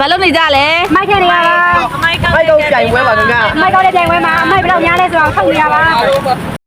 ဘာလို့နေကြလဲမိုက်ခဲနေရပါမိုက်တော့ကြိုင်ပွဲပါခင်ဗျာမိုက်ကောက်တဲ့ပြိုင်ပွဲမှာအမိုက်ဘယ်တော့များလဲဆိုတော့ထုတ်နေရပါ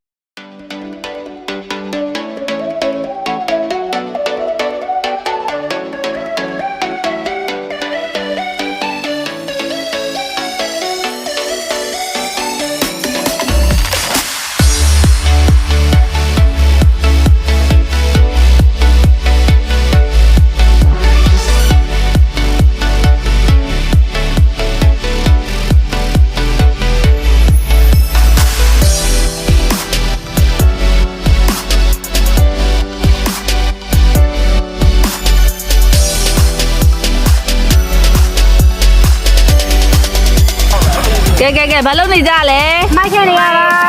ကဲကဲကဲဘာလို့နေကြလဲမိုက်ခဲနေရပါ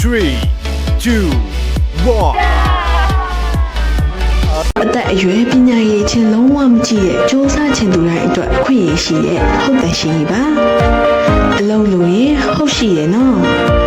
3 2 1အသက်အရွယ်ပညာရေးချင်းလုံးဝမကြည့်ရဲ့စ조사ချင်သူတိုင်းအတွက်ခွင့်ရရှိရဲ့ဟုတ်တယ်ရှင်ပါအလုံးလုံးရင်ဟုတ်ရှိရဲ့နော်